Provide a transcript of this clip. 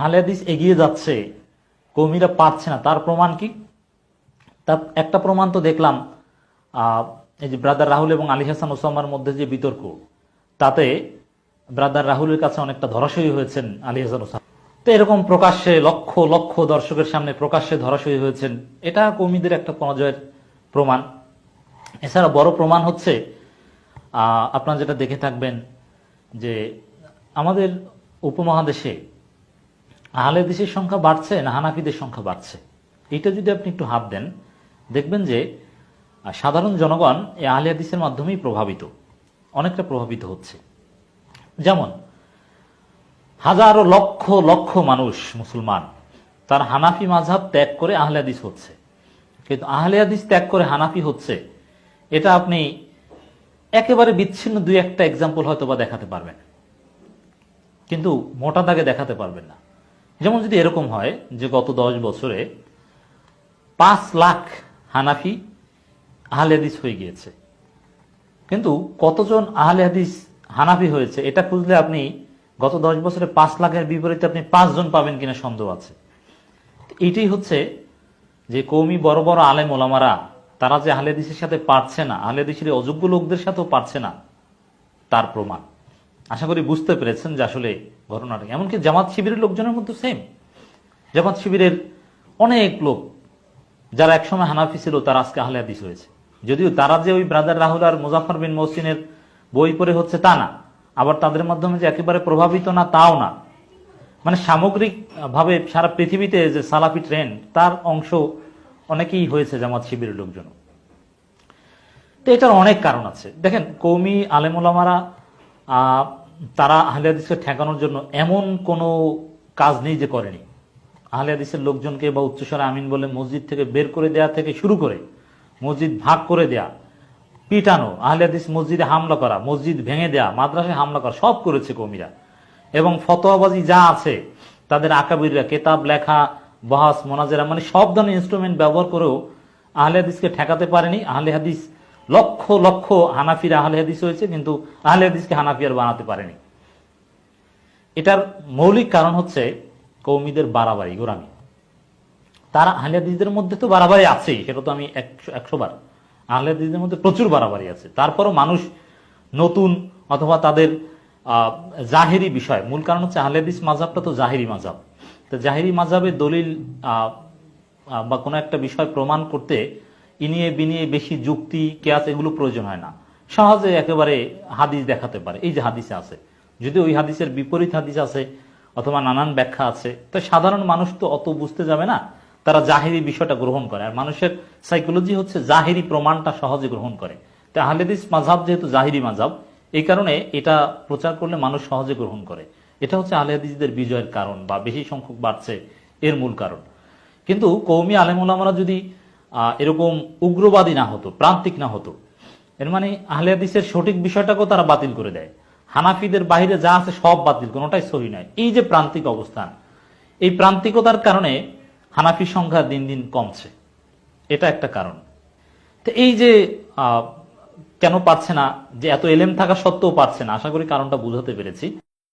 আহলে হাদিস এগিয়ে যাচ্ছে, কৌমিরা পারছে না। তার প্রমাণ কি? তার একটা প্রমাণ তো দেখলাম এই যে ব্রাদার রাহুল এবং আলী হাসান ওসামার মধ্যে যে বিতর্ক, তাতে ব্রাদার রাহুলের কাছে অনেকটা ধরাশয়ী হয়েছেন আলী হাসান ওসামা। তো এরকম প্রকাশ্যে লক্ষ লক্ষ দর্শকের সামনে প্রকাশ্যে ধরাশয়ী হয়েছেন, এটা কৌমিদের একটা পরাজয়ের প্রমাণ। এছাড়া বড় প্রমাণ হচ্ছে আপনারা যেটা দেখে থাকবেন যে আমাদের উপমহাদেশে আহলে দেশের সংখ্যা বাড়ছে না হানাফিদের সংখ্যা বাড়ছে? এটা যদি আপনি একটু হাত দেন, দেখবেন যে সাধারণ জনগণ এই আহলে হাদিসের মাধ্যমেই প্রভাবিত, অনেকটা প্রভাবিত হচ্ছে। যেমন, হাজারো লক্ষ লক্ষ মানুষ মুসলমান, তার হানাফি মাঝহাব ত্যাগ করে আহলে হাদিস হচ্ছে। কিন্তু আহলে হাদিস ত্যাগ করে হানাফি হচ্ছে, এটা আপনি একেবারে বিচ্ছিন্ন দুই একটা এক্সাম্পল হয়তো বা দেখাতে পারবেন। কিন্তু মোটা দাগে দেখাতে পারবেন না। যেমন যদি এরকম হয় যে গত দশ বছরে পাঁচ লাখ হানাফি আহলে হাদিস হয়ে গিয়েছে। কিন্তু কতজন আহলে হাদিস হানাফি হয়েছে এটা খুঁজলে আপনি গত দশ বছরে পাঁচ লাখের বিপরীতে আপনি পাঁচজন পাবেন কিনা সন্দেহ আছে। এইটাই হচ্ছে যে কৌমি বড় বড় আলেম ওলামারা, তারা যে আহলে হাদিসের সাথে পারছে না, আহলে হাদিসের অযোগ্য লোকদের সাথেও পারছে না, তার প্রমাণ। আশা করি বুঝতে পেরেছেন যে আসলে ঘটনাটা এমনকি জামাত শিবিরের লোকজনের মধ্যে সেম জামাত শিবিরের অনেক লোক, যারা একসময় হানাফি ছিল, তারা আজকে আহলে হাদিস হয়েছে। যদিও তারা যে ওই ব্রাদার রাহুল আর মুজাফর বিন মহসিনের বই পড়ে হচ্ছে তা না। আবার তাদের মাধ্যমে যে একেবারে প্রভাবিত না, তাও না। মানে সামগ্রিক ভাবে সারা পৃথিবীতে যে সালাফি ট্রেন্ড তার অংশ অনেকেই হয়েছে জামাত শিবিরের লোকজন তো এটার অনেক কারণ আছে। দেখেন, কৌমি আলেমুলামারা তারা আহলে হাদিসকে ঠেকানোর জন্য এমন কোনো কাজ নেই যে করেনি। আহলে হাদিসের লোকজনকে বা উচ্চস্বরে আমিন বলে মসজিদ থেকে বের করে দেয়া থেকে শুরু করে, মসজিদ ভাগ করে দেয়া, পিটানো, আহলে মসজিদে হামলা করা, মসজিদ ভেঙে দেয়া, মাদ্রাসায় হামলা করা, সব করেছে কৌমিরা। এবং ফতোয়াবাজি যা আছে, তাদের আকাবিররা, কেতাব, লেখা, বহাস, মোনাজেরা মানে সব ধরনের ইনস্ট্রুমেন্ট ব্যবহার করেও আহলে হাদিসকে ঠেকাতে পারেনি। আহলে হাদিস লক্ষ লক্ষ হানাফির আহলে হাদিস হয়েছে, কিন্তু আহলে হাদিসকে হানাফি আর বানাতে পারেনি। এটার মৌলিক কারণ হচ্ছে কৌমিদের বাড়াবাড়ি গোরামি তারা আহলে হাদিসদের মধ্যে তো বাড়াবাড়ি আছেই, সেটা তো আমি একশো একশো বার আহলে হাদিসদের মধ্যে প্রচুর বাড়াবাড়ি আছে। তারপরও মানুষ নতুন অথবা তাদের জাহেরি বিষয়। মূল কারণ হচ্ছে আহলে হাদিস মাঝাবটা তো জাহেরি মাঝাব তো জাহেরি মাঝাবে দলিল বা কোনো একটা বিষয় প্রমাণ করতে ইনিয়ে বিনিয়ে বেশি যুক্তি, কেয়াস এগুলো প্রয়োজন হয় না। সহজে একেবারে হাদিস দেখাতে পারে। এই যে হাদিসে আছে। যদি ওই হাদিসের বিপরীত হাদিস আছে অথবা নানান ব্যাখ্যা আছে, তো সাধারণ মানুষ তো অত বুঝতে যাবে না। তারা জাহেরি বিষয়টা গ্রহণ করে। আর মানুষের সাইকোলজি হচ্ছে জাহেরি প্রমাণটা সহজে গ্রহণ করে। তো আহলেদিস মাঝাব যেহেতু জাহিরি মাঝাব এই কারণে এটা প্রচার করলে মানুষ সহজে গ্রহণ করে। এটা হচ্ছে আহলেদিসদের বিজয়ের কারণ বা বেশি সংখ্যক বাড়ছে এর মূল কারণ। কিন্তু কৌমি আলেমুলামারা যদি এরকম উগ্রবাদী না হতো, প্রান্তিক না হতো। এর মানে আহলে হাদিসের সঠিক বিষয়টাকেও তারা বাতিল করে দেয়। হানাফিদের বাইরে যা আছে সব বাতিল, কোনোটাই সহি নয়। এই যে প্রান্তিক অবস্থান, এই প্রান্তিকতার কারণে হানাফি সংখ্যা দিন দিন কমছে। এটা একটা কারণ। তো এই যে কেন পারছে না, যে এত এলেম থাকা সত্ত্বেও পারছে না, আশা করি কারণটা বুঝাতে পেরেছি।